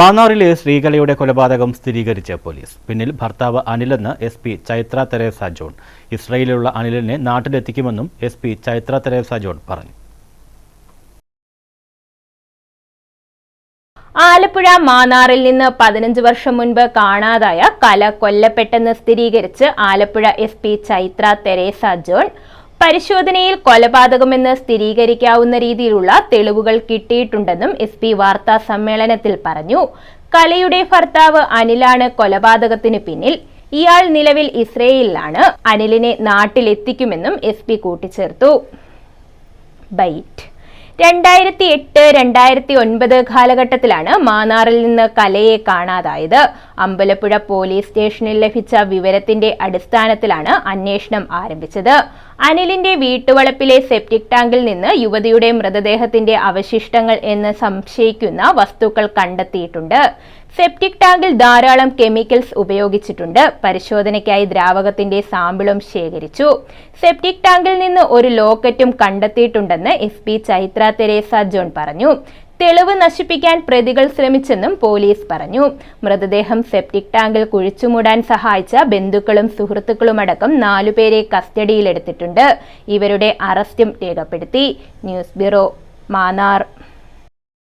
മാന്നാറിലെ ശ്രീകലയുടെ കൊലപാതകം സ്ഥിരീകരിച്ച പോലീസ്. പിന്നിൽ ഭർത്താവ് അനിലെന്ന് S P Chaithra Theresa John. ഇസ്രയേലിലുള്ള അനിലിനെ നാട്ടിലെത്തിക്കുമെന്നും S P Chaithra Theresa John പറഞ്ഞു. ആലപ്പുഴ മാന്നാറിൽ നിന്ന് പതിനഞ്ച് വർഷം മുൻപ് കാണാതായ കല കൊല്ലപ്പെട്ടെന്ന് സ്ഥിരീകരിച്ച് Alappuzha S P Chaithra Theresa John. പരിശോധനയിൽ കൊലപാതകമെന്ന് സ്ഥിരീകരിക്കാവുന്ന രീതിയിലുള്ള തെളിവുകൾ കിട്ടിയിട്ടുണ്ടെന്നും എസ് പി വാർത്താ സമ്മേളനത്തിൽ പറഞ്ഞു. കലയുടെ ഭർത്താവ് അനിലാണ് കൊലപാതകത്തിന് പിന്നിൽ. ഇയാൾ നിലവിൽ ഇസ്രയേലിലാണ്. അനിലിനെ നാട്ടിലെത്തിക്കുമെന്നും എസ് പി കൂട്ടിച്ചേർത്തു. ബൈറ്റ്. രണ്ടായിരത്തി എട്ട് രണ്ടായിരത്തി ഒൻപത് കാലഘട്ടത്തിലാണ് മാന്നാറിൽ നിന്ന് കലയെ കാണാതായത്. അമ്പലപ്പുഴ പോലീസ് സ്റ്റേഷനിൽ ലഭിച്ച വിവരത്തിന്റെ അടിസ്ഥാനത്തിലാണ് അന്വേഷണം ആരംഭിച്ചത്. അനിലിന്റെ വീട്ടുവളപ്പിലെ സെപ്റ്റിക് ടാങ്കിൽ നിന്ന് യുവതിയുടെ മൃതദേഹത്തിന്റെ അവശിഷ്ടങ്ങൾ എന്ന് സംശയിക്കുന്ന വസ്തുക്കൾ കണ്ടെത്തിയിട്ടുണ്ട്. സെപ്റ്റിക് ടാങ്കിൽ ധാരാളം കെമിക്കൽസ് ഉപയോഗിച്ചിട്ടുണ്ട്. പരിശോധനയ്ക്കായി ദ്രാവകത്തിന്റെ സാമ്പിളും ശേഖരിച്ചു. സെപ്റ്റിക് ടാങ്കിൽ നിന്ന് ഒരു ലോക്കറ്റും കണ്ടെത്തിയിട്ടുണ്ടെന്ന് S P Chaitra Teresa John പറഞ്ഞു. തെളിവ് നശിപ്പിക്കാൻ പ്രതികൾ ശ്രമിച്ചെന്നും പോലീസ് പറഞ്ഞു. മൃതദേഹം സെപ്റ്റിക് ടാങ്കിൽ കുഴിച്ചുമൂടാൻ സഹായിച്ച ബന്ധുക്കളും സുഹൃത്തുക്കളുമടക്കം നാലുപേരെ കസ്റ്റഡിയിലെടുത്തിട്ടുണ്ട്. ഇവരുടെ അറസ്റ്റും രേഖപ്പെടുത്തി. News bureau Mannar.